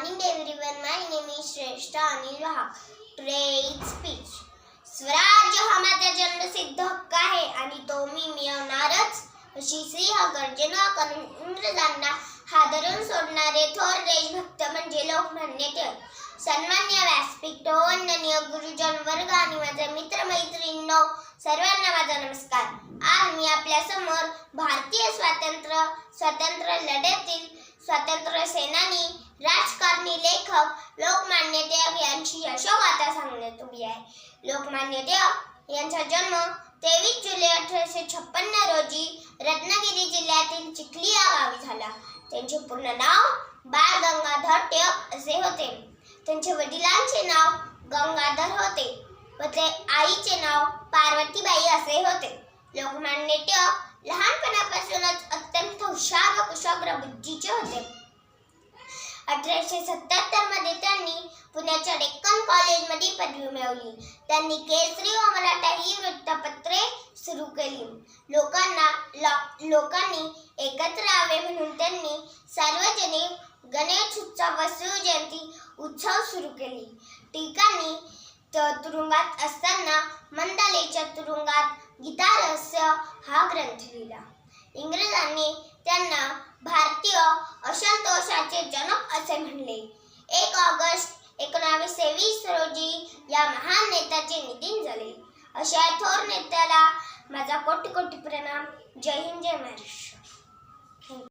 morning everyone. My name is Shrestha Anil Vahak. Today speech. स्वराज्य हा माझा जन्मसिद्ध हक्क आहे आणि तो मी मिळवणारच अशी सिंह गर्जना करून इंग्रजांना हादरून सोडणारे थोर देशभक्त म्हणजे लोकमान्य टिळक सन्मान्य व्यासपीठ वंदनीय गुरुजन वर्ग आणि माझे मित्र मैत्रिणींनो सर्वांना माझा नमस्कार आज मी आपल्यासमोर भारतीय स्वातंत्र्य स्वातंत्र्य लढ्यातील स्वातंत्र्य सेनानी राजकारणी लेखक लोकमान्य टिळक यांची यशोगाथा सांगण्यात उभी आहे. लोकमान्य टिळक यांचा जन्म तेवीस जुलै अठराशे छप्पन्न रोजी रत्नागिरी जिल्ह्यातील चिखली या गावी झाला. त्यांचे पूर्ण नाव बाळ गंगाधर टिळक असे होते. त्यांच्या वडिलांचे नाव गंगाधर होते व ते आईचे नाव पार्वतीबाई असे होते. लोकमान्य टिळक लहानपणापासूनच अत्यंत हुशार व कुशाग्र बुद्धीचे होते. अठराशे सत्याहत्तरमध्ये त्यांनी पुण्याच्या डेक्कन कॉलेजमध्ये पदवी मिळवली. त्यांनी केसरी व मराठा ही वृत्तपत्रे सुरू केली. लोकांना लोकांनी एकत्र यावे म्हणून त्यांनी सार्वजनिक गणेश उत्सव व शिवजयंती उत्सव सुरू केली. टिळकांनी त- तुरुंगात असताना मंदालेच्या तुरुंगात गीता रहस्य हा ग्रंथ लिहिला. इंग्रजांनी त्यांना भारतीय असंतोषाचे जनक असे म्हणले. एक ऑगस्ट एकोणावीसशे वीस रोजी या महान नेत्याचे निधन झाले. अशा थोर नेत्याला माझा कोटी कोटी प्रणाम. जय हिंद जय महाराष्ट्र.